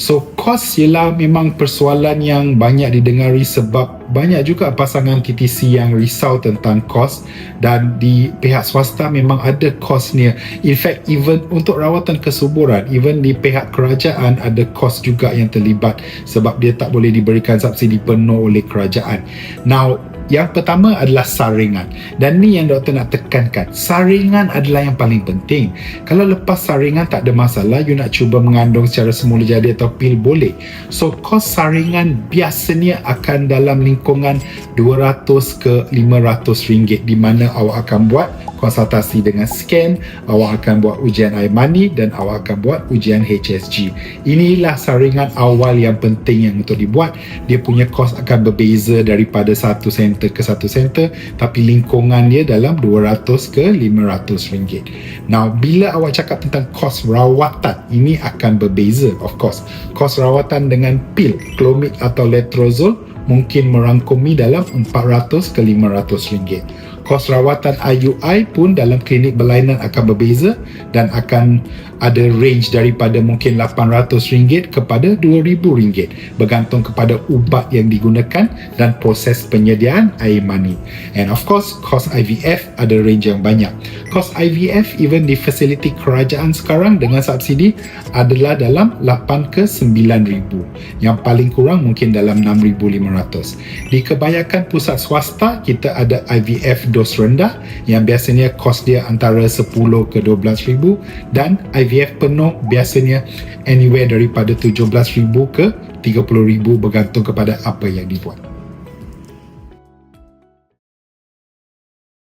So kos ialah memang persoalan yang banyak didengari sebab banyak juga pasangan TTC yang risau tentang kos dan di pihak swasta memang ada kosnya. In fact even untuk rawatan kesuburan, even di pihak kerajaan ada kos juga yang terlibat sebab dia tak boleh diberikan subsidi penuh oleh kerajaan. Now yang pertama adalah saringan. Dan ni yang doktor nak tekankan. Saringan adalah yang paling penting. Kalau lepas saringan tak ada masalah, you nak cuba mengandung secara semula jadi atau pil boleh. So, kos saringan biasanya akan dalam lingkungan 200 ke 500 ringgit di mana awak akan buat konsultasi dengan scan, awak akan buat ujian air mani dan awak akan buat ujian HSG. Inilah saringan awal yang penting yang untuk dibuat. Dia punya kos akan berbeza daripada satu center ke satu center tapi lingkungan dia dalam 200 ke 500 ringgit. Now, bila awak cakap tentang kos rawatan, ini akan berbeza of course. Kos rawatan dengan pil, clomid atau letrozole mungkin merangkumi dalam 400 ke 500 ringgit kos rawatan IUI pun dalam klinik berlainan akan berbeza dan akan ada range daripada mungkin RM800 kepada RM2,000 bergantung kepada ubat yang digunakan dan proses penyediaan air mani. And of course, kos IVF ada range yang banyak. Kos IVF even di fasiliti kerajaan sekarang dengan subsidi adalah dalam 8 ke 9,000. Yang paling kurang mungkin dalam 6,500. Di kebanyakan pusat swasta, kita ada IVF dos rendah yang biasanya kos dia antara 10 ke 12 ribu dan IVF penuh biasanya anywhere daripada 17 ribu ke 30 ribu bergantung kepada apa yang dibuat.